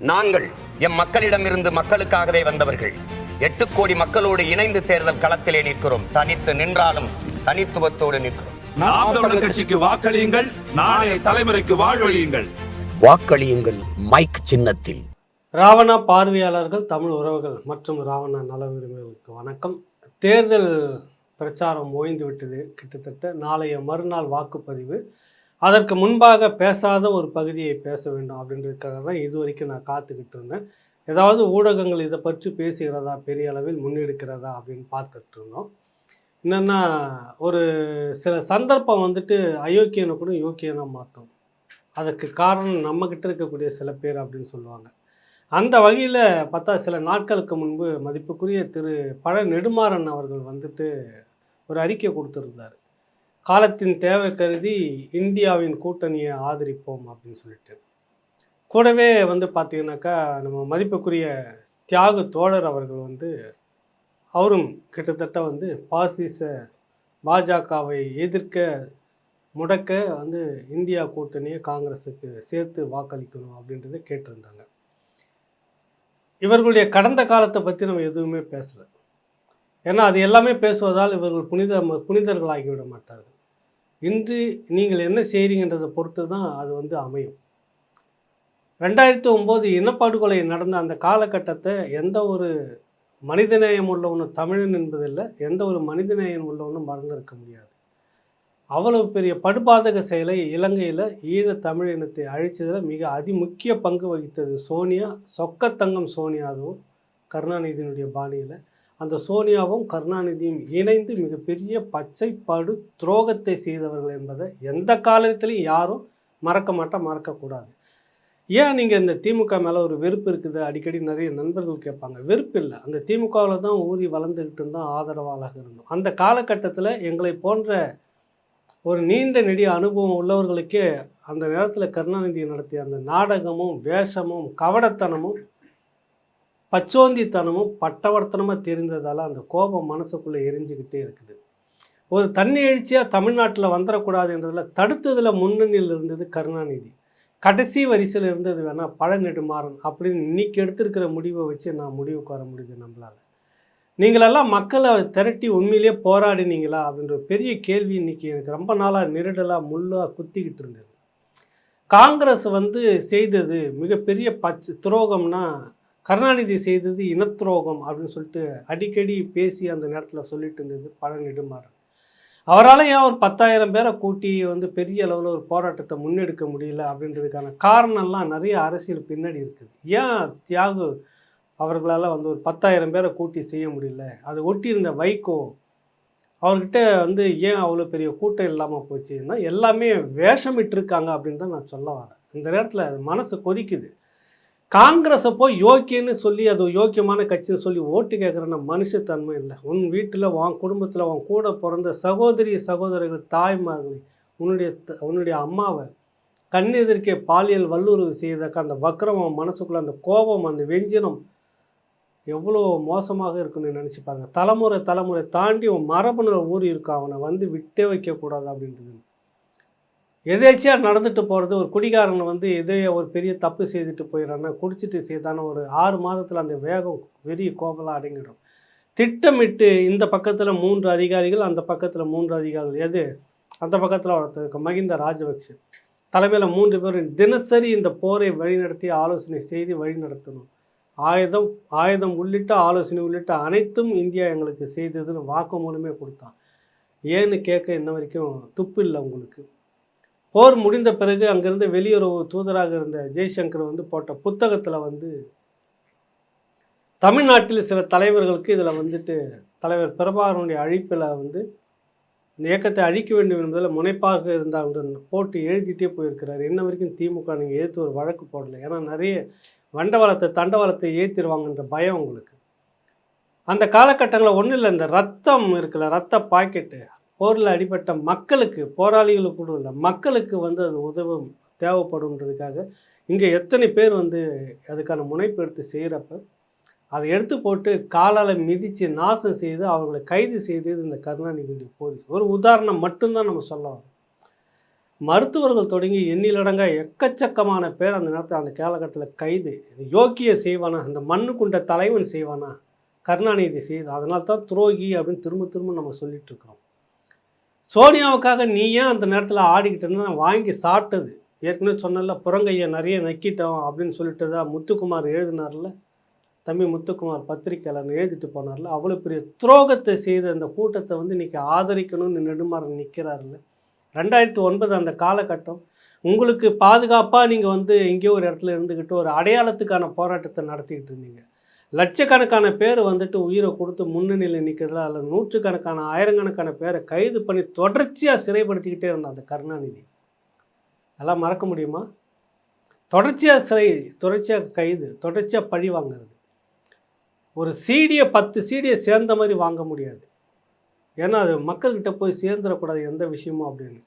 நாங்கள் எம் மக்களிடமிருந்து மக்களுக்காகவே வந்தவர்கள். எட்டு கோடி மக்களோடு இணைந்து தேர்தல் களத்திலே நிற்கிறோம். தனித்து நின்றாலும் தனித்துவத்தோடு நிற்கிறோம். கட்சிக்கு வாக்களியுங்கள் நாளைய தலைமுறைக்கு வாழ்வழியுங்கள். வாக்களியுங்கள் மைக் சின்னத்தில். ராவணா பார்வையாளர்கள் தமிழ் உறவுகள் மற்றும் ராவணா நல விரும்பிகளுக்கு வணக்கம். தேர்தல் பிரச்சாரம் ஓய்ந்து விட்டது கிட்டத்தட்ட. நாளைய மறுநாள் வாக்குப்பதிவு. அதற்கு முன்பாக பேசாத ஒரு பகுதியை பேச வேண்டும் அப்படின்றதுக்காக தான் இது வரைக்கும் நான் காத்துக்கிட்டு இருந்தேன். ஏதாவது ஊடகங்கள் இதை பற்றி பேசுகிறதா? பெரிய அளவில் முன்னெடுக்கிறதா? அப்படின்னு பார்த்துட்டு இருந்தோம். என்னென்னா ஒரு சில சந்தர்ப்பம் வந்துட்டு அயோக்கியனை கூட யோக்கியனாக மாற்றும் அதுக்கு காரணம் நம்மக்கிட்ட இருக்கக்கூடிய சில பேர் அப்படின்னு சொல்லுவாங்க. அந்த வகையில் பார்த்தா சில நாட்களுக்கு முன்பு மதிப்புக்குரிய திரு. பழ நெடுமாறன் அவர்கள் வந்துட்டு ஒரு அறிக்கை கொடுத்துருந்தார். காலத்தின் தேவை கருதி இந்தியாவின் கூட்டணியை ஆதரிப்போம் அப்படின்னு சொல்லிட்டு. கூடவே வந்து பார்த்தீங்கன்னாக்கா நம்ம மதிப்புக்குரிய தியாக தோழர் அவர்கள் வந்து அவரும் கிட்டத்தட்ட வந்து பாசிச பாஜகவை எதிர்க்க முடக்க வந்து இந்தியா கூட்டணியை காங்கிரஸுக்கு சேர்த்து வாக்களிக்கணும் அப்படின்றத கேட்டிருந்தாங்க. இவர்களுடைய கடந்த காலத்தை பற்றி நம்ம எதுவுமே பேசலை. ஏன்னா அது எல்லாமே பேசுவதால் இவர்கள் புனித புனிதர்களாகிவிட மாட்டார்கள். இன்று நீங்கள் என்ன செய்கிறீங்கன்றதை பொறுத்து தான் அது வந்து அமையும். ரெண்டாயிரத்தி ஒம்பது இனப்படுகொலை நடந்த அந்த காலகட்டத்தை எந்த ஒரு மனிதநேயம் உள்ளவனும் தமிழன் என்பதில்லை எந்த ஒரு மனிதநேயம் உள்ளவனும் மறந்திருக்க முடியாது. அவ்வளவு பெரிய படுபாதக செயலை இலங்கையில் ஈழ தமிழ் இனத்தை அழிச்சதில் மிக அதிமுக்கிய பங்கு வகித்தது சோனியா சொக்கத்தங்கம் சோனியாவும் கருணாநிதியினுடைய பாணியில். அந்த சோனியாவும் கருணாநிதியும் இணைந்து மிகப்பெரிய பச்சை படு துரோகத்தை செய்தவர்கள் என்பதை எந்த காலத்திலையும் யாரும் மறக்க மாட்டா மறக்கக்கூடாது ஏன் நீங்கள் இந்த திமுக மேலே ஒரு வெறுப்பு இருக்குது? அடிக்கடி நிறைய நண்பர்கள் கேட்பாங்க. வெறுப்பு இல்லை. அந்த திமுகவில் தான் ஊறி வளர்ந்துக்கிட்டு இருந்தோம் ஆதரவாளாக இருந்தோம். அந்த காலகட்டத்தில் எங்களை போன்ற ஒரு நீண்ட நெடிய அனுபவம் உள்ளவர்களுக்கே அந்த நேரத்தில் கருணாநிதி நடத்திய அந்த நாடகமும் வேஷமும் கவடத்தனமும் பச்சோந்தித்தனமும் பட்டவர்த்தனமாக தெரிந்ததால் அந்த கோபம் மனசுக்குள்ளே எரிஞ்சுக்கிட்டே இருக்குது. ஒரு தண்ணி எழுச்சியாக தமிழ்நாட்டில் வந்துடக்கூடாதுன்றதில் தடுத்ததில் முன்னணியில் இருந்தது கருணாநிதி. கடைசி வரிசையில் இருந்தது வேணால் பழ நெடுமாறன் அப்படின்னு இன்னைக்கு எடுத்திருக்கிற முடிவை வச்சு நான் முடிவுக்கு வர முடியுது நம்மளால். நீங்களெல்லாம் மக்களை திரட்டி உண்மையிலேயே போராடினீங்களா? அப்படின்ற பெரிய கேள்வி இன்றைக்கி எனக்கு ரொம்ப நாளாக நிரடலாக முள்ளாக குத்திக்கிட்டு இருந்தது. காங்கிரஸ் வந்து செய்தது மிகப்பெரிய பச் துரோகம்னா கருணாநிதி செய்தது இனத்துரோகம் அப்படின்னு சொல்லிட்டு அடிக்கடி பேசி அந்த நேரத்தில் சொல்லிட்டு இருந்தது பழ நெடுமாறன். அவரால் ஏன் ஒரு பத்தாயிரம் பேரை கூட்டி வந்து பெரிய அளவில் ஒரு போராட்டத்தை முன்னெடுக்க முடியல அப்படின்றதுக்கான காரணம்லாம் நிறைய அரசியல் பின்னாடி இருக்குது. ஏன் தியாகு அவர்களால் வந்து ஒரு பத்தாயிரம் பேரை கூட்டி செய்ய முடியல? அதை ஒட்டியிருந்த வைகோ அவர்கிட்ட வந்து ஏன் அவ்வளோ பெரிய கூட்டம் இல்லாமல் போச்சுன்னா எல்லாமே வேஷமிட்டிருக்காங்க அப்படின்னு தான் நான் சொல்ல வரேன். இந்த நேரத்தில் அது மனசு கொதிக்குது. காங்கிரஸை போய் யோக்கியன்னு சொல்லி அது யோக்கியமான கட்சின்னு சொல்லி ஓட்டு கேட்குறேன்னா மனுஷத்தன்மை இல்லை. உன் வீட்டில் உன் குடும்பத்தில் உன் கூட பிறந்த சகோதரி சகோதரர்கள் தாய்மார்களை உன்னுடைய த- உன்னுடைய அம்மாவை கண்ணெதிர்க்கே பாலியல் வல்லுறவு செய்தக்க அந்த வக்ரம் அவன் அந்த கோபம் அந்த வெஞ்சினம் எவ்வளோ மோசமாக இருக்குன்னு நினச்சி தலைமுறை தலைமுறை தாண்டி உன் மரபணுல ஊறி இருக்கான் அவனை வந்து விட்டே வைக்கக்கூடாது அப்படின்றது. எதேச்சியாக நடந்துட்டு போகிறது ஒரு குடிகாரன் வந்து எதோ ஒரு பெரிய தப்பு செய்துட்டு போயிடறான்னா குடிச்சிட்டு செய்தான ஒரு ஆறு மாதத்தில் அந்த வேகம் வெறிய கோபலாக அடங்கிடும். திட்டமிட்டு இந்த பக்கத்தில் மூன்று அதிகாரிகள் அந்த பக்கத்தில் மூன்று அதிகாரிகள். எது? அந்த பக்கத்தில் ஒருத்தர் இருக்க மகிந்த ராஜபக்ஷ. தலைமையில் மூன்று பேரும் தினசரி இந்த போரை வழிநடத்தி ஆலோசனை செய்து வழிநடத்தணும். ஆயுதம் ஆயுதம் உள்ளிட்ட ஆலோசனை உள்ளிட்ட அனைத்தும் இந்தியா எங்களுக்கு செய்ததுன்னு வாக்குமூலமே கொடுத்தான் ஏன்னு கேட்க இன்ன வரைக்கும் துப்பு இல்லை உங்களுக்கு. போர் முடிந்த பிறகு அங்கிருந்து வெளியுறவு தூதராக இருந்த ஜெய்சங்கர் வந்து போட்ட புத்தகத்தில் வந்து தமிழ்நாட்டில் சில தலைவர்களுக்கு இதில் வந்துட்டு தலைவர் பிரபாகரனுடைய அழிப்பில் வந்து இந்த இயக்கத்தை அழிக்க வேண்டும் என்பதில் முனைப்பாக இருந்தால் போட்டு எழுதிட்டே போயிருக்கிறார். என்ன வரைக்கும் திமுக நீங்கள் ஏற்று ஒரு வழக்கு போடலை. ஏன்னா நிறைய வண்டவளத்தை தண்டவாளத்தை ஏற்றிடுவாங்கன்ற பயம் உங்களுக்கு. அந்த காலகட்டங்களில் ஒன்றும் இல்லை. இந்த ரத்தம் இருக்குல்ல ரத்த பாக்கெட்டு போரில் அடிபட்ட மக்களுக்கு போராளிகளுக்கு கூட இல்லை. மக்களுக்கு வந்து அது உதவும் தேவைப்படுன்றதுக்காக இங்கே எத்தனை பேர் வந்து அதுக்கான முனைப்பு எடுத்து செய்கிறப்ப அதை எடுத்து போட்டு காலால் மிதித்து நாசம் செய்து அவர்களை கைது செய்தது இந்த கருணாநிதியுடைய போலீஸ். ஒரு உதாரணம் மட்டும்தான் நம்ம சொல்லலாம் மருத்துவர்கள் தொடங்கி எண்ணிலடங்கா எக்கச்சக்கமான பேர் அந்த நேரத்தில் அந்த காலகட்டத்தில் கைது. இது யோக்கிய செய்வானா? அந்த மண்ணு கொண்ட தலைவன் செய்வானா? கருணாநிதி செய்து அதனால தான் துரோகி அப்படின்னு திரும்ப திரும்ப நம்ம சொல்லிட்டு இருக்கிறோம். சோனியாவுக்காக நீ ஏன் அந்த நேரத்தில் ஆடிக்கிட்டு இருந்தா? நான் வாங்கி சாப்பிட்டது. ஏற்கனவே சொன்னல புறங்கையை நிறைய நக்கிட்டோம் அப்படின்னு சொல்லிட்டு தான் முத்துக்குமார் எழுதினார்ல? தம்பி முத்துக்குமார் பத்திரிக்கையாளர் எழுதிட்டு போனார்ல? அவ்வளோ பெரிய துரோகத்தை செய்த அந்த கூட்டத்தை வந்து இன்றைக்கி ஆதரிக்கணும்னு நெடுமாறன் நிற்கிறாருல்ல ரெண்டாயிரத்தி ஒன்பது அந்த காலகட்டம் உங்களுக்கு பாதுகாப்பாக நீங்கள் வந்து எங்கேயோ ஒரு இடத்துல இருந்துக்கிட்டு ஒரு அடையாளத்துக்கான போராட்டத்தை நடத்திக்கிட்டு இருந்தீங்க. லட்சக்கணக்கான பேர் வந்துட்டு உயிரை கொடுத்து முன்னணியில் நிற்கிறதுல அதில் நூற்றுக்கணக்கான ஆயிரக்கணக்கான பேரை கைது பண்ணி தொடர்ச்சியாக சிறைப்படுத்திக்கிட்டே இருந்தான் அந்த கருணாநிதி. அதெல்லாம் மறக்க முடியுமா? தொடர்ச்சியாக சிறை தொடர்ச்சியாக கைது தொடர்ச்சியாக பழி வாங்குறது. ஒரு சீடியை பத்து சீடியை சேர்ந்த மாதிரி வாங்க முடியாது. ஏன்னா அது மக்கள்கிட்ட போய் சேர்ந்துடக்கூடாது எந்த விஷயமும் அப்படின்னு.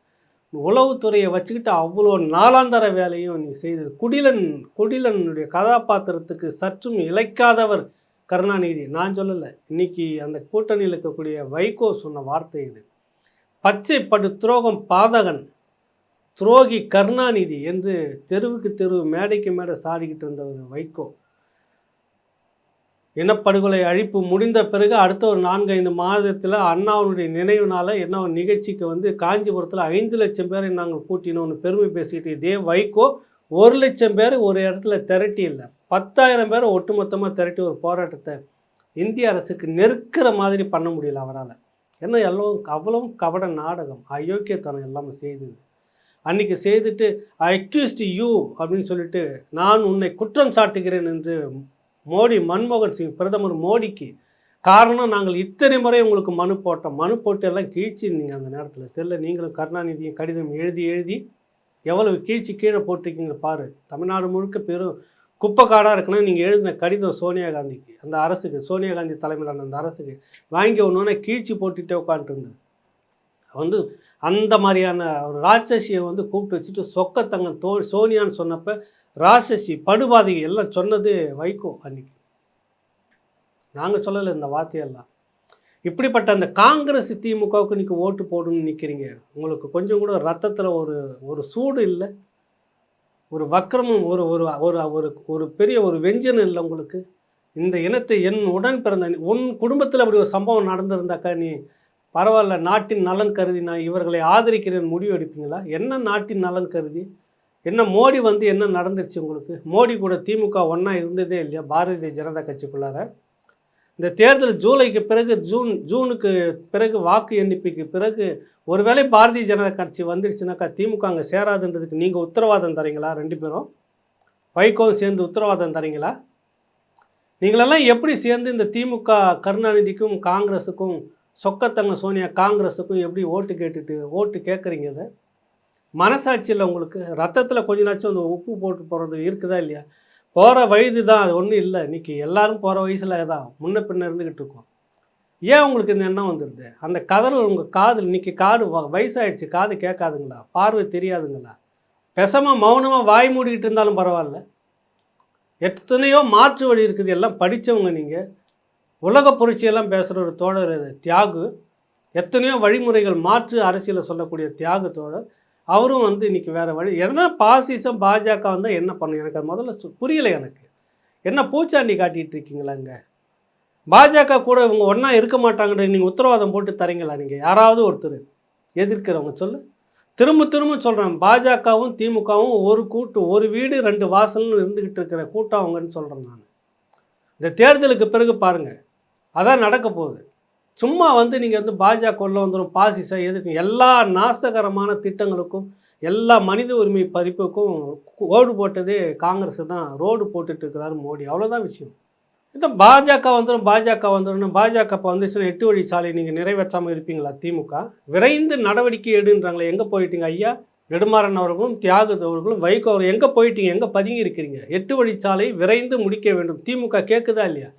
உளவுத்துறையை வச்சுக்கிட்டு அவ்வளோ நாளாந்தர வேலையும் நீ செய்தது குடிலன் குடிலனுடைய கதாபாத்திரத்துக்கு சற்றும் இழைக்காதவர் கருணாநிதி. நான் சொல்லலை. இன்னைக்கு அந்த கூட்டணியில் இருக்கக்கூடிய வைகோ சொன்ன வார்த்தை இது. பச்சை படு துரோகம் பாதகன் துரோகி கருணாநிதி என்று தெருவுக்கு தெருவு மேடைக்கு மேடை சாடிக்கிட்டு இருந்தவர் வைகோ. இனப்படுகொலை அழிப்பு முடிந்த பிறகு அடுத்த ஒரு நான்கு ஐந்து மாதத்தில் அண்ணாவுடைய நினைவுனால என்ன ஒரு நிகழ்ச்சிக்கு வந்து காஞ்சிபுரத்தில் ஐந்து லட்சம் பேரை நாங்கள் கூட்டினோம்னு பெருமை பேசிக்கிட்டு இதே வைகோ ஒரு லட்சம் பேர் ஒரு இடத்துல திரட்டி இல்லை. பத்தாயிரம் பேரை ஒட்டுமொத்தமாக திரட்டி ஒரு போராட்டத்தை இந்திய அரசுக்கு நெருக்கிற மாதிரி பண்ண முடியல அவரால். ஏன்னா எல்லாம் அவ்வளவும் கபட நாடகம் அயோக்கியத்தனம் எல்லாமே செய்தது. அன்னைக்கு செய்துட்டு ஐ அக்யூஸ்டு யூ அப்படின்னு சொல்லிட்டு நான் உன்னை குற்றம் சாட்டுகிறேன் என்று மோடி மன்மோகன் சிங் பிரதமர் மோடிக்கு காரணம் நாங்கள் இத்தனை முறை உங்களுக்கு மனு போட்டோம். மனு போட்டு எல்லாம் கீழ்ச்சிருந்தீங்க அந்த நேரத்தில். தெரில நீங்களும் கருணாநிதியும் கடிதம் எழுதி எழுதி எவ்வளவு கீழ்ச்சி கீழே போட்டிருக்கீங்க பாரு. தமிழ்நாடு முழுக்க பெரும் குப்பைக்காடாக இருக்குன்னா நீங்கள் எழுதின கடிதம் சோனியா காந்திக்கு அந்த அரசுக்கு சோனியா காந்தி தலைமையிலான அந்த அரசுக்கு வாங்கி ஒன்றுனே கீழ்ச்சி போட்டுகிட்டே உட்காந்துருந்தது வந்து அந்த மாதிரியான ஒரு ராட்சசியை வந்து கூப்பிட்டு வச்சுட்டு சொக்கத்தங்க தோ சோனியான்னு சொன்னப்போ ராட்சசி படுபாதிகை எல்லாம் சொன்னது வைகோ அன்னைக்கு. நாங்கள் சொல்லலை இந்த வார்த்தையெல்லாம். இப்படிப்பட்ட அந்த காங்கிரஸ் திமுகவுக்கு இன்றைக்கி ஓட்டு போடணும்னு நிற்கிறீங்க உங்களுக்கு கொஞ்சம் கூட ரத்தத்தில் ஒரு ஒரு சூடு இல்லை. ஒரு வக்கிரமும் ஒரு ஒரு ஒரு ஒரு ஒரு பெரிய ஒரு வெஞ்சனம் இல்லை உங்களுக்கு. இந்த இனத்தை என் உடன் பிறந்த உன் குடும்பத்தில் அப்படி ஒரு சம்பவம் நடந்திருந்தாக்கா நீ பரவாயில்ல நாட்டின் நலன் கருதி நான் இவர்களை ஆதரிக்கிறேன் முடிவு எடுப்பீங்களா என்ன நாட்டின் நலன் கருதி? என்ன மோடி வந்து என்ன நடந்துருச்சு உங்களுக்கு? மோடி கூட திமுக ஒன்றா இருந்ததே இல்லையா? பாரதிய ஜனதா கட்சிக்குள்ளார? இந்த தேர்தல் ஜூலைக்கு பிறகு ஜூன் ஜூனுக்கு பிறகு வாக்கு எண்ணிக்கைக்கு பிறகு ஒருவேளை பாரதிய ஜனதா கட்சி வந்துடுச்சுனாக்கா திமுக அங்கே சேராதுன்றதுக்கு நீங்கள் உத்தரவாதம் தரீங்களா ரெண்டு பேரும்? வைகோவும் சேர்ந்து உத்தரவாதம் தரீங்களா? நீங்களெல்லாம் எப்படி சேர்ந்து இந்த திமுக கருணாநிதிக்கும் காங்கிரஸுக்கும் சொக்கத்தங்க சோனியா காங்கிரஸுக்கும் எப்படி ஓட்டு கேட்டுட்டு ஓட்டு கேட்குறீங்க அதை மனசாட்சியில் உங்களுக்கு ரத்தத்தில் கொஞ்ச நாச்சும் அந்த உப்பு போட்டு போகிறது இருக்குதா இல்லையா? போகிற வயது தான் அது ஒன்றும் இல்லை. இன்னைக்கு எல்லாரும் போகிற வயசில் தான் முன்ன பின்ன இருந்துக்கிட்டு இருக்கோம். ஏன் உங்களுக்கு இந்த எண்ணம் வந்துடுது அந்த கதல் உங்கள் காதில் இன்னைக்கு காது வ- காது கேட்காதுங்களா? பார்வை தெரியாதுங்களா? பெசமாக மௌனமாக வாய் மூடிக்கிட்டு இருந்தாலும் பரவாயில்ல. எத்தனையோ மாற்று வழி இருக்குது. எல்லாம் படித்தவங்க நீங்கள் உலக புரட்சியெல்லாம் பேசுகிற ஒரு தோழர் தியாகு. எத்தனையோ வழிமுறைகள் மாற்று அரசியலை சொல்லக்கூடிய தியாக தோழர். அவரும் வந்து இன்றைக்கி வேறு வழி ஏன்னா பாசிசம் பாஜக வந்தால் என்ன பண்ணும் எனக்கு அது முதல்ல சு- புரியலை எனக்கு. என்ன பூச்சாண்டி காட்டிகிட்டு இருக்கீங்களாங்க பாஜக கூட இவங்க ஒன்றா இருக்க மாட்டாங்கன்னு நீங்கள் உத்தரவாதம் போட்டு தரீங்களா நீங்கள் யாராவது ஒருத்தர் எதிர்க்கிறவங்க சொல்லு. திரும்ப திரும்ப சொல்கிறேன் பாஜகவும் திமுகவும் ஒரு கூட்டு ஒரு வீடு ரெண்டு வாசல்னு இருந்துக்கிட்டு இருக்கிற கூட்டம் அவங்கன்னு சொல்கிறேன் நான். இந்த தேர்தலுக்கு பிறகு பாருங்கள் அதான் நடக்க போகுது. சும்மா வந்து நீங்கள் வந்து பாஜக உள்ள வந்துடும் பாசிசா எதுக்கு? எல்லா நாசகரமான திட்டங்களுக்கும் எல்லா மனித உரிமை பறிப்புக்கும் ஓடு போட்டதே காங்கிரஸ் தான். ரோடு போட்டுட்டு இருக்கிறாரு மோடி. அவ்வளோதான் விஷயம். இந்த பாஜக வந்துடும் பாஜக வந்துடும் பாஜக இப்போ வந்துச்சுன்னா எட்டு வழி சாலை நீங்கள் நிறைவேற்றாமல் இருப்பீங்களா திமுக? விரைந்து நடவடிக்கை எடுன்றாங்களே எங்கே போயிட்டீங்க ஐயா? நெடுமாறன் அவர்களும் தியாகத் அவர்களும் வைகோ அவர்கள் எங்கே போயிட்டீங்க? எங்கே பதுங்கி இருக்கிறீங்க? எட்டு வழிச்சாலை விரைந்து முடிக்க வேண்டும். திமுக கேட்குதா இல்லையா?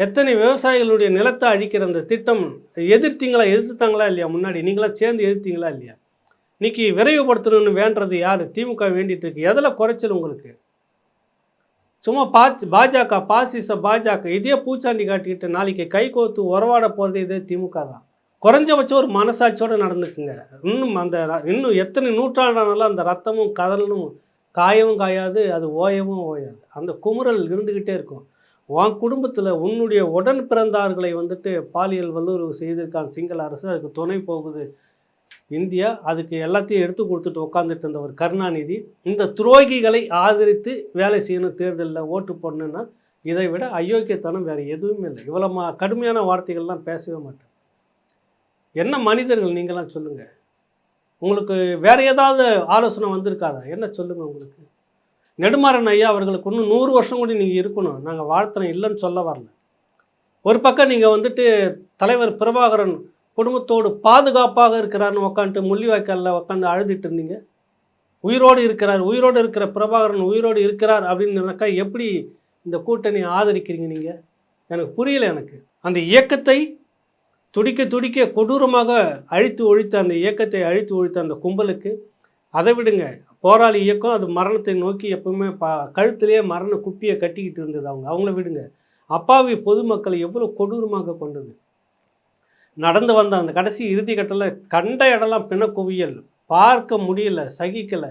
எத்தனை விவசாயிகளுடைய நிலத்தை அழிக்கிற அந்த திட்டம் எதிர்த்தீங்களா எதிர்த்தாங்களா இல்லையா முன்னாடி? நீங்களாம் சேர்ந்து எதிர்த்தீங்களா இல்லையா? இன்னைக்கு விரைவுபடுத்தணும்னு வேண்டது யார்? திமுக வேண்டிட்டு இருக்கு. எதில் குறைச்சல் உங்களுக்கு? சும்மா பாச் பாஜக பாசிச பாஜக இதே பூச்சாண்டி காட்டிக்கிட்டு நாளைக்கு கை கோத்து உறவாட போகிறது இதே திமுக தான். குறைஞ்சபட்சம் ஒரு மனசாட்சியோடு நடந்துக்குங்க. இன்னும் அந்த ர- இன்னும் எத்தனை நூற்றாண்டானாலும் அந்த ரத்தமும் கதலும் காயவும் காயாது அது ஓயவும் ஓயாது. அந்த குமுறல் இருந்துக்கிட்டே இருக்கும். உன் குடும்பத்தில் உன்னுடைய உடன் பிறந்தார்களை வந்துட்டு பாலியல் வல்லுறவு செய்திருக்கான் சிங்கள அரசு. அதுக்கு துணை போகுது இந்தியா. அதுக்கு எல்லாத்தையும் எடுத்து கொடுத்துட்டு உட்காந்துட்டு இருந்த ஒரு கருணாநிதி. இந்த துரோகிகளை ஆதரித்து வேலை செய்யணும் தேர்தலில் ஓட்டு போடணுன்னா இதை விட அயோக்கியத்தனம் வேறு எதுவுமே இல்லை. இவ்வளோ மா கடுமையான வார்த்தைகள்லாம் பேசவே மாட்டேன். என்ன மனிதர்கள் நீங்களாம் சொல்லுங்கள் உங்களுக்கு வேறு ஏதாவது ஆலோசனை வந்திருக்காதா? என்ன சொல்லுங்கள் உங்களுக்கு? நெடுமாறன் ஐயா அவர்களுக்கு இன்னும் நூறு வருஷம் கூட நீங்கள் இருக்கணும். நாங்கள் வாழ்த்துறோம். இல்லைன்னு சொல்ல வரல. ஒரு பக்கம் நீங்கள் வந்துட்டு தலைவர் பிரபாகரன் குடும்பத்தோடு பாதுகாப்பாக இருக்கிறார்னு உக்காந்துட்டு முள்ளிவாய்க்காலில் உட்காந்து அழுதுட்டு இருந்தீங்க. உயிரோடு இருக்கிறார். உயிரோடு இருக்கிற பிரபாகரன் உயிரோடு இருக்கிறார் அப்படின்னாக்கா எப்படி இந்த கூட்டணி ஆதரிக்கிறீங்க நீங்கள் எனக்கு புரியல எனக்கு. அந்த இயக்கத்தை துடிக்க துடிக்க கொடூரமாக அழித்து ஒழித்த அந்த இயக்கத்தை அழித்து ஒழித்த அந்த கும்பலுக்கு அதை விடுங்க. போராளி இயக்கம் அது மரணத்தை நோக்கி எப்பவுமே ப கழுத்துலேயே மரண குப்பியை கட்டிக்கிட்டு இருந்தது அவங்க. அவங்கள விடுங்க. அப்பாவி பொதுமக்களை எவ்வளோ கொடூரமாக கொண்டது நடந்து வந்த அந்த கடைசி இறுதி கட்டத்தில் கண்ட இடம்லாம் பிண குவியல் பார்க்க முடியல சகிக்கலை.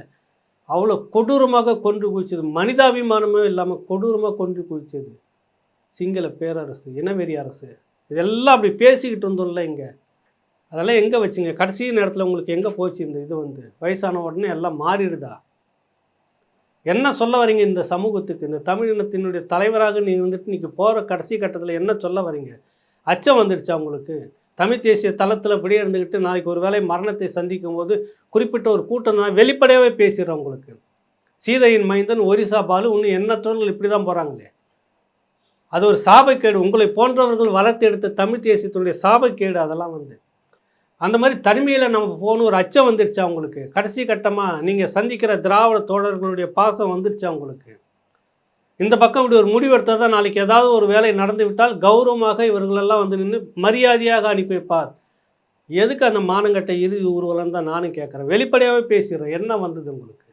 அவ்வளோ கொடூரமாக கொன்று குவிச்சது. மனிதாபிமானமே இல்லாமல் கொடூரமாக கொன்று குவிச்சது. சிங்கள பேரரசு இனவெறி அரசு. இதெல்லாம் அப்படி பேசிக்கிட்டு இருந்தோம்ல இங்கே. அதெல்லாம் எங்கே வச்சுங்க? கடைசி நேரத்தில் உங்களுக்கு எங்கே போச்சு இந்த இது வந்து? வயசான உடனே எல்லாம் மாறிடுதா? என்ன சொல்ல வரீங்க இந்த சமூகத்துக்கு? இந்த தமிழ் இனத்தினுடைய தலைவராக நீங்கள் வந்துட்டு இன்றைக்கி போகிற கடைசி கட்டத்தில் என்ன சொல்ல வரீங்க? அச்சம் வந்துடுச்சா உங்களுக்கு? தமிழ் தேசிய தளத்தில் இப்படியே இருந்துக்கிட்டு நாளைக்கு ஒரு வேளை மரணத்தை சந்திக்கும் போது குறிப்பிட்ட ஒரு கூட்டம் தான் வெளிப்படையாகவே பேசிடுறோம் உங்களுக்கு. சீதையின் மைந்தன் ஒரிசா பாலு இன்னும் எண்ணற்றவர்கள் இப்படி தான் போகிறாங்களே அது ஒரு சாபக்கேடு. உங்களை போன்றவர்கள் வளர்த்து எடுத்த தமிழ் தேசியத்தினுடைய சாபக்கேடு அதெல்லாம் வந்து. அந்த மாதிரி தனிமையில் நம்ம போகணும். ஒரு அச்சம் வந்துடுச்சா உங்களுக்கு? கடைசி கட்டமாக நீங்கள் சந்திக்கிற திராவிட தோழர்களுடைய பாசம் வந்துடுச்சா உங்களுக்கு? இந்த பக்கம் இப்படி ஒரு முடிவெடுத்தால் தான் நாளைக்கு ஏதாவது ஒரு வேலை நடந்து விட்டால் கௌரவமாக இவர்களெல்லாம் வந்து நின்று மரியாதையாக அனுப்பி வைப்பார் எதுக்கு அந்த மானங்கட்ட இறுதி ஊர்வலம் தான் நானும் கேட்குறேன். வெளிப்படையாகவே பேசிடுறேன். என்ன வந்தது உங்களுக்கு?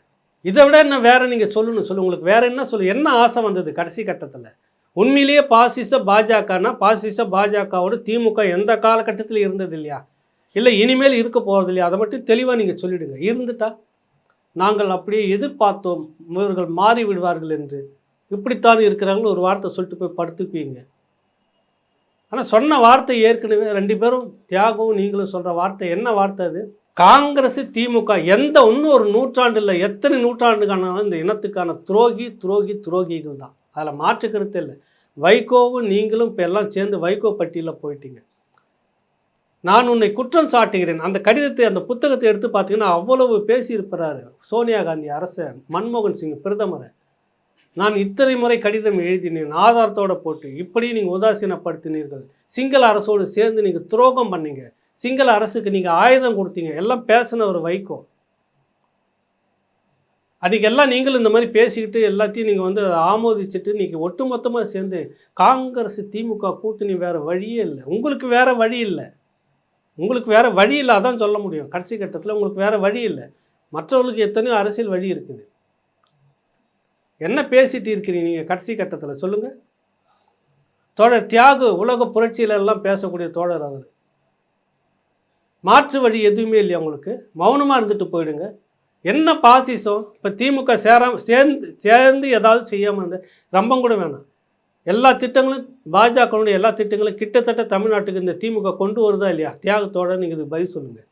இதை விட என்ன வேறு நீங்கள் சொல்லணும் சொல்லு. உங்களுக்கு வேறு என்ன சொல்லு? என்ன ஆசை வந்தது கடைசி கட்டத்தில்? உண்மையிலேயே பாசிச பாஜகனா? பாசிச பாஜகவோட திமுக எந்த காலகட்டத்தில் இருந்தது இல்லையா? இல்லை இனிமேல் இருக்க போகிறது இல்லையா அதை மட்டும் தெளிவாக நீங்கள் சொல்லிவிடுங்க இருந்துட்டா நாங்கள் அப்படியே எதிர்பார்த்தோம். இவர்கள் மாறி விடுவார்கள் என்று. இப்படித்தான் இருக்கிறாங்கன்னு ஒரு வார்த்தை சொல்லிட்டு போய் படுத்துக்குவீங்க. ஆனால் சொன்ன வார்த்தை ஏற்கனவே ரெண்டு பேரும் தியாகவும் நீங்களும் சொல்கிற வார்த்தை என்ன வார்த்தை அது? காங்கிரஸ் திமுக எந்த ஒன்றும் ஒரு நூற்றாண்டு இல்லை எத்தனை நூற்றாண்டுக்கானாலும் இந்த இனத்துக்கான துரோகி துரோகி துரோகிகள் தான். அதில் மாற்று கருத்து இல்லை. வைகோவும் நீங்களும் இப்போ எல்லாம் சேர்ந்து வைகோ பட்டியலில் போயிட்டீங்க. நான் உன்னை குற்றம் சாட்டுகிறேன். அந்த கடிதத்தை அந்த புத்தகத்தை எடுத்து பார்த்தீங்கன்னா அவ்வளவு பேசியிருப்பார் சோனியா காந்தி அரசை மன்மோகன் சிங் பிரதமரை. நான் இத்தனை முறை கடிதம் எழுதினேன் ஆதாரத்தோட போட்டு. இப்படி நீங்கள் உதாசீனப்படுத்தினீர்கள். சிங்கள அரசோடு சேர்ந்து நீங்கள் துரோகம் பண்ணீங்க. சிங்கள அரசுக்கு நீங்கள் ஆயுதம் கொடுத்தீங்க. எல்லாம் பேசின ஒரு வைகோ. அன்றைக்கி எல்லாம் நீங்களும் இந்த மாதிரி பேசிக்கிட்டு எல்லாத்தையும் நீங்கள் வந்து அதை ஆமோதிச்சுட்டு நீங்கள் ஒட்டுமொத்தமாக சேர்ந்து காங்கிரஸ் திமுக கூட்டணி வேறு வழியே இல்லை. உங்களுக்கு வேறு வழி இல்லை. உங்களுக்கு வேறு வழி இல்லை அதான் சொல்ல முடியும். கடைசி கட்டத்தில் உங்களுக்கு வேறு வழி இல்லை. மற்றவர்களுக்கு எத்தனையோ அரசியல் வழி இருக்குது. என்ன பேசிட்டு இருக்கிறீங்க நீங்கள் கடைசி கட்டத்தில்? சொல்லுங்கள் தோழர் தியாகு உலக புரட்சியிலெல்லாம் பேசக்கூடிய தோழர் அவர். மாற்று வழி எதுவுமே இல்லையா உங்களுக்கு? மௌனமாக இருந்துட்டு போயிடுங்க. என்ன பாசிசம்? இப்போ திமுக சேராம சேர்ந்து சேர்ந்து ஏதாவது செய்யாமல் இருந்த ரம்பம் கூட வேணாம். எல்லா திட்டங்களும் பாஜகனுடைய எல்லா திட்டங்களும் கிட்டத்தட்ட தமிழ்நாட்டுக்கு இந்த திமுக கொண்டு வருதா இல்லையா? தியாகத்தோட நீங்கள் இதுக்கு பதில் சொல்லுங்கள்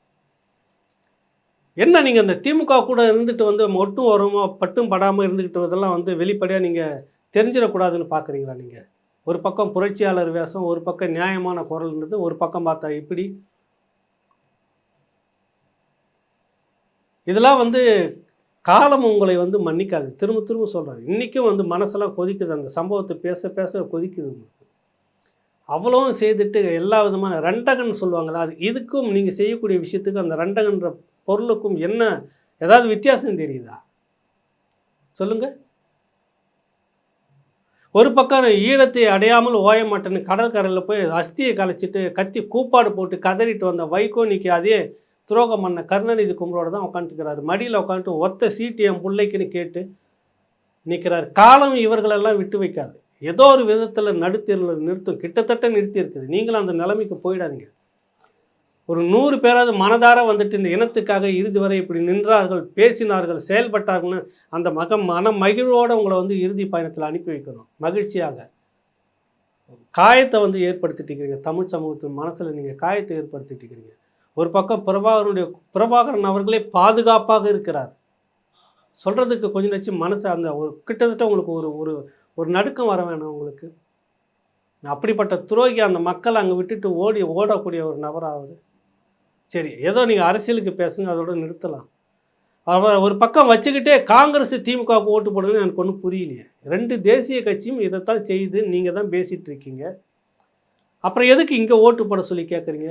என்ன நீங்கள் இந்த திமுக கூட இருந்துட்டு வந்து ஒட்டும் வருமோ பட்டும் படாமல் இருந்துக்கிட்டு இதெல்லாம் வந்து வெளிப்படையாக நீங்கள் தெரிஞ்சிடக்கூடாதுன்னு பார்க்குறீங்களா நீங்கள் ஒரு பக்கம் புரட்சியாளர் வேஷம் ஒரு பக்கம் நியாயமான குரல்ன்றது ஒரு பக்கம் பார்த்தா இப்படி. இதெல்லாம் வந்து காலம் உங்களை வந்து மன்னிக்காது. திரும்ப திரும்ப சொல்கிறேன் இன்றைக்கும் வந்து மனசெல்லாம் கொதிக்குது. அந்த சம்பவத்தை பேச பேச கொதிக்குது உங்களுக்கு. அவ்வளவும் செய்துட்டு எல்லா விதமான ரெண்டகன் சொல்லுவாங்களா அது இதுக்கும் நீங்கள் செய்யக்கூடிய விஷயத்துக்கும் அந்த ரெண்டகன்ற பொருளுக்கும் என்ன ஏதாவது வித்தியாசம் தெரியுதா? சொல்லுங்கள் ஒரு பக்கம் ஈழத்தை அடையாமல் ஓய மாட்டேன்னு கடற்கரையில் போய் அஸ்தியை கலைச்சிட்டு கத்தி கூப்பாடு போட்டு கதறிட்டு வந்த வைகோ இன்னைக்கு அதே துரோகம் பண்ண கருணாநிதி கும்பலோட தான் உட்காந்துக்கிறாரு மடியில் உட்காந்துட்டு ஒத்த சீட்டு என் பிள்ளைக்குன்னு கேட்டு நிற்கிறார் காலம் இவர்களெல்லாம் விட்டு வைக்காது. ஏதோ ஒரு விதத்தில் நடுத்தீரில் நிறுத்தும். கிட்டத்தட்ட நிறுத்தி இருக்குது நீங்களும் அந்த நிலைமைக்கு போயிடாதீங்க. ஒரு நூறு பேராவது மனதார வந்துட்டு இந்த இனத்துக்காக இறுதி வரை இப்படி நின்றார்கள் பேசினார்கள் செயல்பட்டார்கள்னு அந்த மக மன மகிழ்வோடு உங்களை வந்து இறுதி பயணத்தில் அனுப்பி வைக்கணும். மகிழ்ச்சியாக. காயத்தை வந்து ஏற்படுத்திட்டு இருக்கிறீங்க. தமிழ் சமூகத்தின் மனசில் நீங்கள் காயத்தை ஏற்படுத்திட்டு இருக்கிறீங்க. ஒரு பக்கம் பிரபாகரனுடைய பிரபாகரன் அவர்களே பாதுகாப்பாக இருக்கிறார். சொல்கிறதுக்கு கொஞ்சம் வச்சு மனசு அந்த ஒரு கிட்டத்தட்ட உங்களுக்கு ஒரு ஒரு ஒரு நடுக்கம் வர வேணும் உங்களுக்கு. அப்படிப்பட்ட துரோகி அந்த மக்கள் அங்கே விட்டுட்டு ஓடி ஓடக்கூடிய ஒரு நபராவது. சரி ஏதோ நீங்கள் அரசியலுக்கு பேசுங்க அதோட நிறுத்தலாம். அவர் ஒரு பக்கம் வச்சுக்கிட்டே காங்கிரஸ் திமுகவுக்கு ஓட்டு போடுதுன்னு எனக்கு ஒன்றும் புரியலையே. ரெண்டு தேசிய கட்சியும் இதைத்தான் செய்யுது நீங்கள் தான் பேசிகிட்டு இருக்கீங்க. அப்புறம் எதுக்கு இங்கே ஓட்டு போட சொல்லி கேட்குறீங்க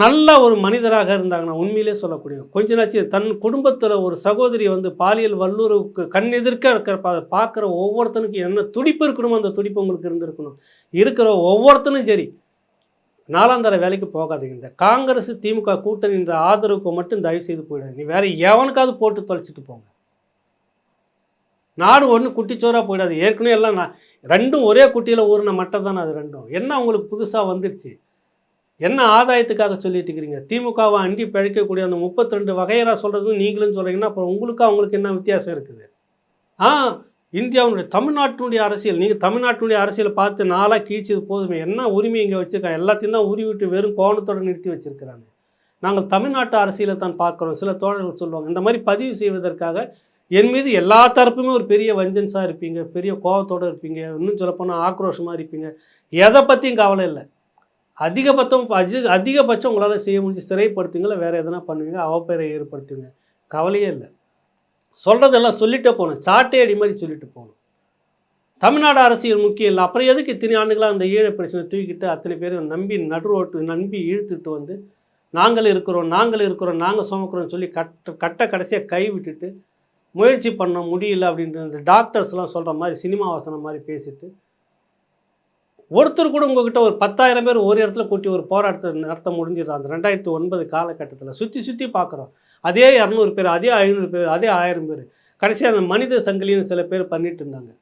நல்ல ஒரு மனிதராக இருந்தாங்கன்னா உண்மையிலே சொல்லக்கூடிய கொஞ்ச நாச்சு தன் குடும்பத்தில் ஒரு சகோதரி வந்து பாலியல் வல்லுறவுக்கு கண் எதிர்க்க இருக்கிற பா பார்க்குற ஒவ்வொருத்தனுக்கும் என்ன துடிப்பு இருக்கணுமோ அந்த துடிப்பு உங்களுக்கு இருந்திருக்கணும். இருக்கிற ஒவ்வொருத்தனும் சரி நாலாந்தர வேலைக்கு போகாதீங்க. இந்த காங்கிரஸ் திமுக கூட்டணின்ற ஆதரவுக்கு மட்டும் தயவு செய்து போயிடாது நீ வேறு எவனுக்காவது போட்டு தொலைச்சிட்டு போங்க. நாடு ஒன்று குட்டிச்சோராக போயிடாது. ஏற்கனவே எல்லாம் நான் ரெண்டும் ஒரே குட்டியில் ஊறின மட்டும் தானே அது ரெண்டும். என்ன உங்களுக்கு புதுசாக வந்துடுச்சு? என்ன ஆதாயத்துக்காக சொல்லிட்டு இருக்கிறீங்க? திமுகவை அண்டி பிழைக்கக்கூடிய அந்த முப்பத்தி ரெண்டு வகையராக சொல்கிறதும் நீங்களும் சொல்கிறீங்கன்னா அப்புறம் உங்களுக்கு அவங்களுக்கு என்ன வித்தியாசம் இருக்குது? ஆ இந்தியாவுடைய தமிழ்நாட்டினுடைய அரசியல் நீங்கள் தமிழ்நாட்டினுடைய அரசியலை பார்த்து நாளாக கீழ்ச்சது போதுமே. என்ன உரிமை இங்கே வச்சுருக்காங்க எல்லாத்தையும் தான் உருவிட்டு வெறும் கோணத்தோடு நிறுத்தி வச்சுருக்கிறாங்க. நாங்கள் தமிழ்நாட்டு அரசியலை தான் பார்க்குறோம். சில தோழர்கள் சொல்லுவாங்க இந்த மாதிரி பதிவு செய்வதற்காக என் மீது எல்லா தரப்புமே ஒரு பெரிய வஞ்சன்ஸாக இருப்பீங்க பெரிய கோபத்தோடு இருப்பீங்க இன்னும் சொல்லப்போனால் ஆக்ரோஷமாக இருப்பீங்க. எதை பற்றியும் கவலை இல்லை. அதிகபட்சம் அதிக அதிகபட்சம் உங்களால் செய்ய முடிஞ்சு சிறைப்படுத்துங்கள வேறு எதனா பண்ணுவீங்க? அவப்பெயரை ஏற்படுத்துவீங்க கவலையே இல்லை. சொல்கிறதெல்லாம் சொல்லிட்டே போகணும். சாட்டை அடி மாதிரி சொல்லிட்டு போகணும். தமிழ்நாடு அரசியல் முக்கியம் இல்லை. அப்புறம் எதுக்கு இத்தனை ஆண்டுகளாக அந்த ஈழ பிரச்சனை தூக்கிட்டு அத்தனை பேரும் நம்பி நடுரோட்டு நம்பி இழுத்துட்டு வந்து நாங்கள் இருக்கிறோம் நாங்கள் இருக்கிறோம் நாங்கள் சுமக்கிறோம்னு சொல்லி கட்ட கட்ட கடைசியாக கை விட்டுட்டு முயற்சி பண்ண முடியல அப்படின்ற இந்த டாக்டர்ஸ்லாம் சொல்கிற மாதிரி சினிமா வசனம் மாதிரி பேசிட்டு ஒருத்தர் கூட உங்ககிட்ட ஒரு பத்தாயிரம் பேர் ஒரு இடத்துல கூட்டி ஒரு போராட்டத்தை நடத்த முடிஞ்சது. அந்த ரெண்டாயிரத்தி ஒன்பது காலகட்டத்தில் சுற்றி சுற்றி பார்க்குறோம் அதே இரநூறு பேர் அதே ஐநூறு பேர் அதே ஆயிரம் பேர். கடைசியாக அந்த மனித சங்கிலின்னு சில பேர் பண்ணிட்டு இருந்தாங்க.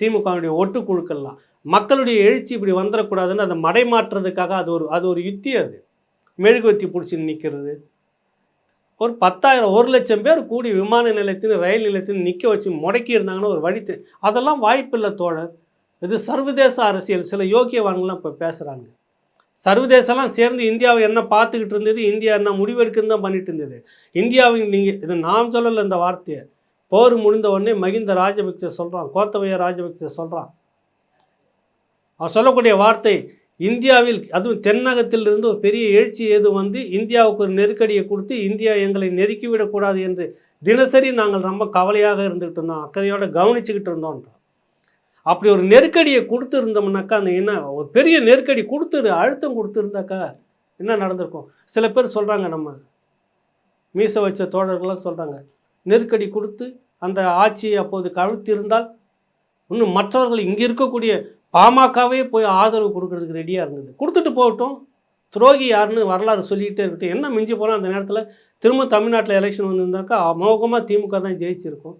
திமுகவுடைய ஒட்டுக்குழுக்கள்லாம். மக்களுடைய எழுச்சி இப்படி வந்துடக்கூடாதுன்னு அதை மடைமாற்றுறதுக்காக அது ஒரு அது ஒரு யுத்தி அது. மெழுகுவத்தி பிடிச்சி நிற்கிறது ஒரு பத்தாயிரம் ஒரு லட்சம் பேர் கூடி விமான நிலையத்தின் ரயில் நிலையத்தின் நிற்க வச்சு முடக்கி இருந்தாங்கன்னா ஒரு வழித்து அதெல்லாம் வாய்ப்பில்லை தோழர். இது சர்வதேச அரசியல். சில யோக்கியவான்கள்லாம் இப்போ பேசுகிறாங்க சர்வதேசம்லாம் சேர்ந்து இந்தியாவை என்ன பார்த்துக்கிட்டு இருந்தது? இந்தியா என்ன முடிவெடுக்குன்னு தான் பண்ணிட்டு இருந்தது. இந்தியாவின் நீங்கள் இது நாம் சொல்லலை இந்த வார்த்தையை. போர் முடிந்த உடனே மகிந்த ராஜபக்சே சொல்கிறான் கோத்தபய ராஜபக்சே சொல்கிறான் அவன் சொல்லக்கூடிய வார்த்தை இந்தியாவில் அதுவும் தென்னகத்தில் இருந்து ஒரு பெரிய எழுச்சி ஏது வந்து இந்தியாவுக்கு ஒரு நெருக்கடியை கொடுத்து இந்தியா எங்களை நெருக்கிவிடக்கூடாது என்று தினசரி நாங்கள் ரொம்ப கவலையாக இருந்துக்கிட்டு இருந்தோம். அக்கறையோடு கவனிச்சுக்கிட்டு இருந்தோன்றோம் அப்படி ஒரு நெருக்கடியை கொடுத்துருந்தோம்னாக்கா அந்த என்ன ஒரு பெரிய நெருக்கடி கொடுத்துரு அழுத்தம் கொடுத்துருந்தாக்கா என்ன நடந்திருக்கும்? சில பேர் சொல்கிறாங்க நம்ம மீச வச்ச தோழர்கள்லாம் சொல்கிறாங்க நெருக்கடி கொடுத்து அந்த ஆட்சியை அப்போது கவிழ்த்திருந்தால் இன்னும் மற்றவர்கள் இங்கே இருக்கக்கூடிய பாமகவே போய் ஆதரவு கொடுக்கறதுக்கு ரெடியாக இருந்தது. கொடுத்துட்டு போகட்டும். துரோகி யாருன்னு வரலாறு சொல்லிக்கிட்டே இருக்கட்டும். என்ன மிஞ்சி போனால் அந்த நேரத்தில் திரும்ப தமிழ்நாட்டில் எலெக்ஷன் வந்திருந்தாக்கா அமோகமாக திமுக தான் ஜெயிச்சிருக்கும்.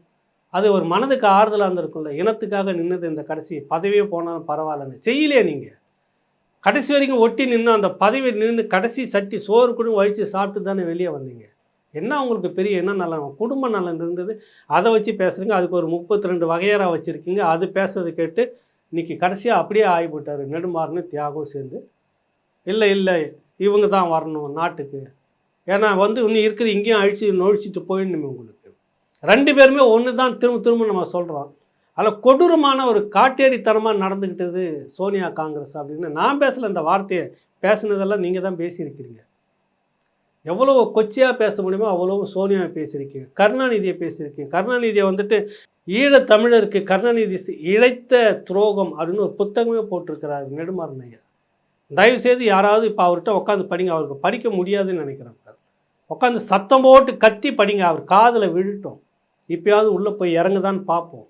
அது ஒரு மனதுக்கு ஆறுதலாக இருந்திருக்கும்ல. இனத்துக்காக நின்னது இந்த கடைசி. பதவியே போனாலும் பரவாயில்லன்னு. செய்யலையே நீங்கள் கடைசி வரைக்கும் ஒட்டி நின்று அந்த பதவி நின்று கடைசி சட்டி சோறு கூட வழித்து சாப்பிட்டு தானே வெளியே வந்தீங்க. என்ன உங்களுக்கு பெரிய என்ன நலன் குடும்ப நலன் இருந்தது? அதை வச்சு பேசுகிறீங்க அதுக்கு ஒரு முப்பத்தி ரெண்டு வகையறாக வச்சுருக்கீங்க. அது பேசுறது கேட்டு இன்றைக்கி கடைசியாக அப்படியே ஆகிவிட்டார் நெடுமாறுன்னு தியாகம் சேர்ந்து. இல்லை இல்லை. இவங்க தான் வரணும் நாட்டுக்கு. ஏன்னா வந்து இன்னும் இருக்கிற இங்கேயும் அழிச்சு நொழிச்சிட்டு போயிடணுமே உங்களுக்கு. ரெண்டு பேருமே ஒன்று தான் திரும்ப திரும்ப நம்ம சொல்கிறோம் அதில் கொடூரமான ஒரு காட்டேரித்தனமாக நடந்துக்கிட்டது சோனியா காங்கிரஸ் அப்படின்னு நான் பேசல இந்த வார்த்தையை பேசுனதெல்லாம் நீங்கள் தான் பேசியிருக்கிறீங்க. எவ்வளோ கொச்சையாக பேச முடியுமோ அவ்வளோ சோனியாவை பேசியிருக்கீங்க கருணாநிதியை பேசியிருக்கீங்க. கருணாநிதியை வந்துட்டு ஈழத் தமிழருக்கு கருணாநிதி இழைத்த துரோகம் அப்படின்னு ஒரு புத்தகமே போட்டிருக்கிறார் நெடுமாறன் ஐயா. தயவுசெய்து யாராவது இப்போ அவர்கிட்ட உட்காந்து படிங்க அவருக்கு படிக்க முடியாதுன்னு நினைக்கிறாங்க உட்காந்து சத்தம் போட்டு கத்தி படிங்க அவர் காதில் விழுட்டோம் இப்பயாவது உள்ளே போய் இறங்குதான்னு பார்ப்போம்.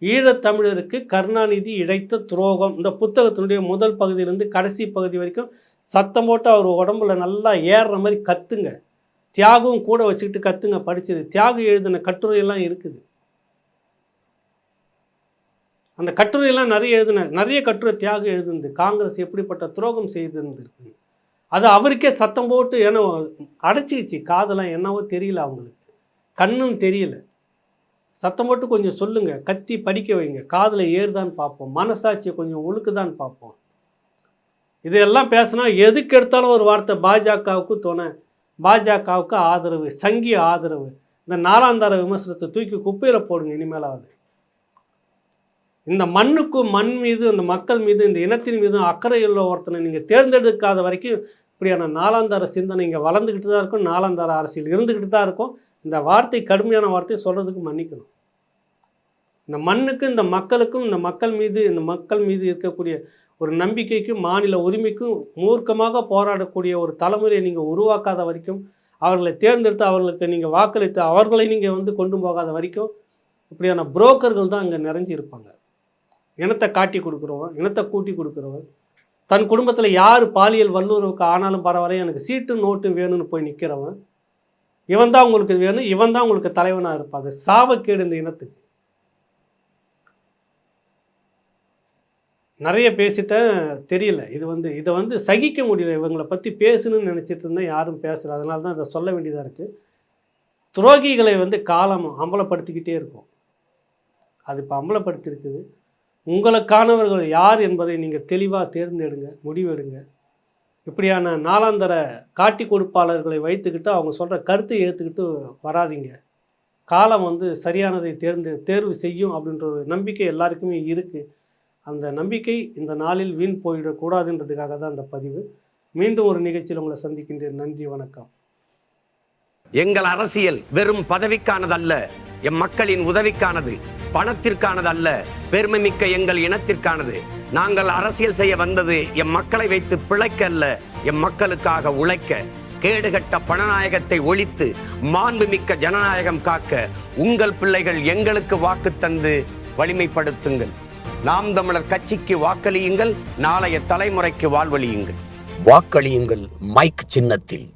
ஈழத்தமிழருக்கு கருணாநிதி இழைத்த துரோகம். இந்த புத்தகத்தினுடைய முதல் பகுதியிலேருந்து கடைசி பகுதி வரைக்கும் சத்தம் போட்டு அவர் உடம்புல நல்லா ஏறுற மாதிரி கத்துங்க. தியாகம் கூட வச்சுக்கிட்டு கத்துங்க படித்தது தியாகம் எழுதின கட்டுரையெல்லாம் இருக்குது. அந்த கட்டுரையெல்லாம் நிறைய எழுதின நிறைய கட்டுரை தியாகம் எழுதுனது. காங்கிரஸ் எப்படிப்பட்ட துரோகம் செய்திருந்திருக்கு? அது அவருக்கே சத்தம் போட்டு ஏன்னா அடைச்சிக்கிச்சு காதெல்லாம் என்னவோ தெரியல அவங்களுக்கு. கண்ணும் தெரியல. சத்தம் போட்டு கொஞ்சம் சொல்லுங்கள் கத்தி படிக்க வைங்க. காதில் ஏறுதான்னு பார்ப்போம். மனசாட்சியை கொஞ்சம் உழுக்குதான்னு பார்ப்போம். இதையெல்லாம் பேசினா எதுக்கு எடுத்தாலும் ஒரு வார்த்தை பாஜகவுக்கு துணை. பாஜகவுக்கு ஆதரவு சங்கி ஆதரவு. இந்த நாலாந்தார விமர்சனத்தை தூக்கி குப்பையில் போடுங்க இனிமேலாவது. இந்த மண்ணுக்கும் மண் மீது இந்த மக்கள் மீது இந்த இனத்தின் மீதும் அக்கறை உள்ள ஒருத்தனை நீங்கள் தேர்ந்தெடுக்காத வரைக்கும் இப்படியான நாலாந்தார சிந்தனை இங்கே வளர்ந்துக்கிட்டு தான் இருக்கும் நாலாந்தார அரசியல் இருந்துக்கிட்டு தான் இருக்கும். இந்த வார்த்தை கடுமையான வார்த்தை சொல்கிறதுக்கு மன்னிக்கணும். இந்த மண்ணுக்கும் இந்த மக்களுக்கும் இந்த மக்கள் மீது இந்த மக்கள் மீது இருக்கக்கூடிய ஒரு நம்பிக்கைக்கும் மாநில உரிமைக்கும் மூர்க்கமாக போராடக்கூடிய ஒரு தலைமுறையை நீங்கள் உருவாக்காத வரைக்கும் அவர்களை தேர்ந்தெடுத்து அவர்களுக்கு நீங்கள் வாக்களித்து அவர்களை நீங்கள் வந்து கொண்டு போகாத வரைக்கும் இப்படியான புரோக்கர்கள் தான் அங்கே நிறைஞ்சி இருப்பாங்க. இனத்தை காட்டி கொடுக்குறவன் இனத்தை கூட்டி கொடுக்குறவன் தன் குடும்பத்தில் யார் பாலியல் வல்லுறவுக்கு ஆனாலும் பரவாயில்ல எனக்கு சீட்டு நோட்டு வேணும்னு போய் நிற்கிறவன் இவன் தான் உங்களுக்கு வேணும் இவன் தான் உங்களுக்கு தலைவனாக இருப்பாங்க. சாபக்கேடு இந்த இனத்துக்கு. நிறைய பேசிட்டேன் தெரியல. இது வந்து இதை வந்து சகிக்க முடியல. இவங்களை பற்றி பேசணும்னு நினச்சிட்டு இருந்தேன் யாரும் பேசல. அதனால தான் இதை சொல்ல வேண்டியதாக இருக்குது துரோகிகளை வந்து காலம் அம்பலப்படுத்திக்கிட்டே இருக்கும். அது இப்போ அம்பலப்படுத்தியிருக்குது. உங்களுக்கானவர்கள் யார் என்பதை நீங்கள் தெளிவாக தேர்ந்தெடுங்க முடிவெடுங்க. இப்படியான நாளாந்தர காட்டி கொடுப்பாளர்களை வைத்துக்கிட்டு அவங்க சொல்கிற கருத்தை ஏற்றுக்கிட்டு வராதீங்க. காலம் வந்து சரியானதை தேர்ந்து தேர்வு செய்யும் அப்படின்ற ஒரு நம்பிக்கை எல்லாருக்குமே இருக்குது அந்த நம்பிக்கை இந்த நாளில் வீண் போயிடக்கூடாதுன்றதுக்காக தான் அந்த பதிவு. மீண்டும் ஒரு நிகழ்ச்சியில் உங்களை சந்திக்கின்றேன். நன்றி வணக்கம். எங்கள் அரசியல் வெறும் பதவிக்கானதல்ல எம் மக்களின் உதவிக்கானது பணத்திற்கானது அல்ல பெருமை மிக்க எங்கள் இனத்திற்கானது. நாங்கள் அரசியல் செய்ய வந்தது எம் மக்களை வைத்து பிழைக்க அல்ல எம் மக்களுக்காக உழைக்க கேடுகட்ட பணநாயகத்தை ஒழித்து மாண்புமிக்க ஜனநாயகம் காக்க உங்கள் பிள்ளைகள் எங்களுக்கு வாக்கு தந்து வலிமைப்படுத்துங்கள். நாம் தமிழர் கட்சிக்கு வாக்களியுங்கள் நாளைய தலைமுறைக்கு வாழ்வழியுங்கள். வாக்களியுங்கள் மைக் சின்னத்தில்.